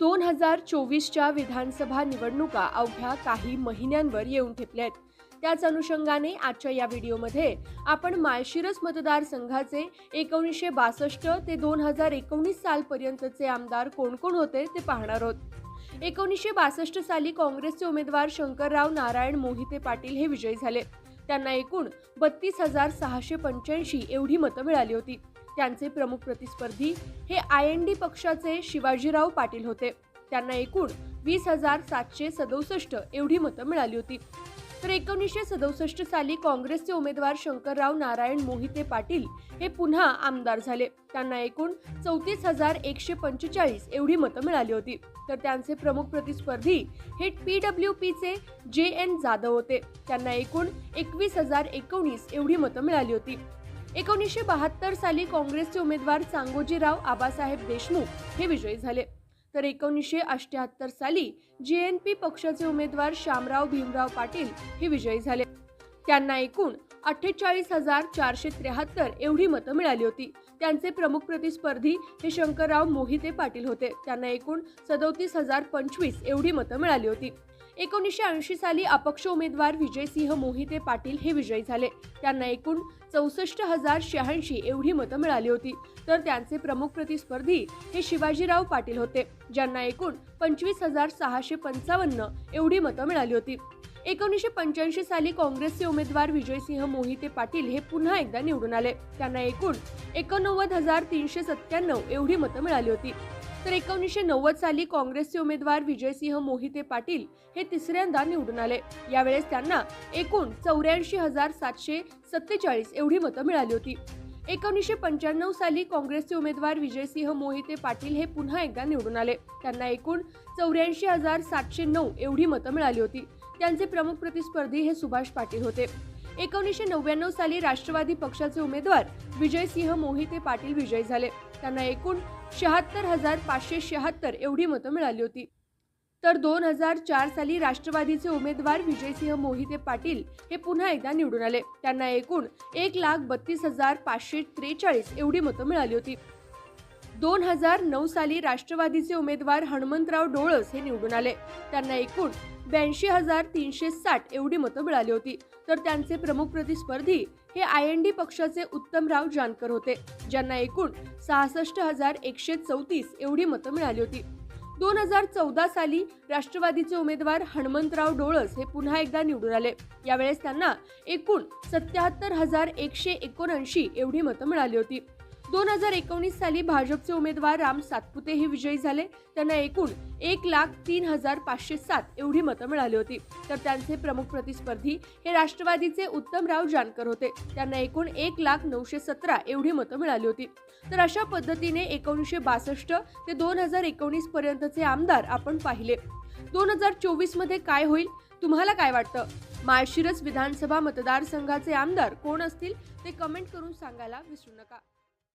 दोन हजार चोवीसच्या विधानसभा निवडणुका अवघ्या काही महिन्यांवर येऊन ठेपल्या आहेत त्याच अनुषंगाने आजच्या या व्हिडिओमध्ये आपण माळशिरस मतदारसंघाचे एकोणीसशे बासष्ट ते दोन हजार एकोणीस सालपर्यंतचे आमदार कोण कोण होते ते पाहणार आहोत. एकोणीसशे बासष्ट साली काँग्रेसचे उमेदवार शंकरराव नारायण मोहिते पाटील हे विजयी झाले. त्यांना एकूण बत्तीस हजार सहाशे पंच्याऐंशी एवढी मतं मिळाली होती. त्यांचे प्रमुख प्रतिस्पर्धी हे आय एन डी पक्षाचे शिवाजीराव पाटील होते. त्यांना एकूण वीस हजार सातशे सदुसष्ट एवढी मतं मिळाली होती. तर एकोणीसशे सदुसष्ट साली काँग्रेसचे उमेदवार शंकरराव नारायण मोहिते पाटील हे पुन्हा आमदार झाले. त्यांना एकूण चौतीस हजार एकशे पंचेचाळीस एवढी मतं मिळाली होती. तर त्यांचे प्रमुख प्रतिस्पर्धी हे पी डब्ल्यू पीचे जे एन जाधव होते. त्यांना एकूण एकवीस हजार एकोणीस एवढी मतं मिळाली होती. एकोणीसशे बहात्तर साली काँग्रेसचे उमेदवार चांगोजीराव आबासाहेब देशमुख हे विजयी झाले. तर एकोणीसशे अष्ट्याहत्तर साली जे एन पी पक्षाचे उमेदवार श्यामराव भीमराव पाटील हे विजयी झाले. त्यांना एकूण अठ्ठेचाळीस हजार चारशे त्र्याहत्तर एवढी मतं मिळाली होती. त्यांचे प्रमुख प्रतिस्पर्धी हे शंकरराव मोहिते पाटील होते. त्यांना एकूण सदोतीस हजार पंचवीस एवढी मतं मिळाली होती. एकोणीसशे ऐंशी साली अपक्ष उमेदवार विजयसिंह मोहिते पाटील हे विजयी झाले. त्यांना एकूण चौसष्ट हजार शहाऐंशी एवढी मतं मिळाली होती. तर त्यांचे प्रमुख प्रतिस्पर्धी हे शिवाजीराव पाटील होते ज्यांना एकूण पंचवीस हजार सहाशे पंचावन्न एवढी मतं मिळाली होती. एकोणीसशे पंच्याऐंशी साली काँग्रेसचे उमेदवार विजयसिंह मोहिते पाटील हे पुन्हा एकदा निवडून आले. त्यांना एकूण एकोणनव्वद हजार तीनशे सत्त्याण्णव एवढी मतं मिळाली होती. तर एकोणीसशे नव्वद साली काँग्रेसचे उमेदवार विजयसिंह मोहिते पाटील हे तिसऱ्यांदा निवडून आले. यावेळेस त्यांना एकूण चौऱ्याऐंशी हजार सातशे सत्तेचाळीस एवढी मतं मिळाली होती. एकोणीसशे पंच्याण्णव साली काँग्रेसचे उमेदवार विजयसिंह मोहिते पाटील हे पुन्हा एकदा निवडून आले. त्यांना एकूण चौऱ्याऐंशी हजार सातशे नऊ एवढी मतं मिळाली होती. त्यांचे प्रमुख प्रतिस्पर्धी हे सुभाष पाटील होते. एकोणीसशे नव्याण्णव साली राष्ट्रवादी पक्षाचे उमेदवार विजयसिंह मोहिते पाटील विजयी झाले. त्यांना एकूण शहात्तर हजार पाचशे शहात्तर एवढी मतं मिळाली होती. तर दोन हजार चार साली राष्ट्रवादीचे उमेदवार विजयसिंह मोहिते पाटील हे पुन्हा एकदा निवडून आले. त्यांना एकूण एक लाख बत्तीस हजार पाचशे त्रेचाळीस एवढी मतं मिळाली होती. दोन हजार नऊ साली राष्ट्रवादीचे उमेदवार हनुमंतराव डोळस हे निवडून आले. त्यांना एकूण ब्याऐंशी हजार तीनशे साठ एवढी मतं मिळाली होती. तर त्यांचे प्रमुख प्रतिस्पर्धी हे आय एन डी पक्षाचे उत्तमराव जानकर होते ज्यांना एकूण सहासष्ट हजार एकशे चौतीस एवढी मतं मिळाली होती. दोन हजार चौदा साली राष्ट्रवादीचे उमेदवार हनुमंतराव डोळस हे पुन्हा एकदा निवडून आले. यावेळेस त्यांना एकूण सत्याहत्तर हजार एकशे एकोणऐंशी एवढी मतं मिळाली होती. दोन हजार एकोणीस साली भाजपचे उमेदवार राम सातपुते हे विजयी झाले. त्यांना एकूण एक लाख तीन हजार पाचशे सात एवढी मतं मिळाली होती. तर त्यांचे प्रमुख प्रतिस्पर्धी हे राष्ट्रवादीचे उत्तमराव जानकर होते. त्यांना एकूण एक लाख नऊशे सतरा एवढी मतं मिळाली होती. तर अशा पद्धतीने एकोणीसशे बासष्ट ते दोन हजार एकोणीस पर्यंतचे आमदार आपण पाहिले. दोन हजार चोवीसमध्ये काय होईल? तुम्हाला काय वाटतं? माळशिरस विधानसभा मतदारसंघाचे आमदार कोण असतील? ते कमेंट करून सांगायला विसरू नका.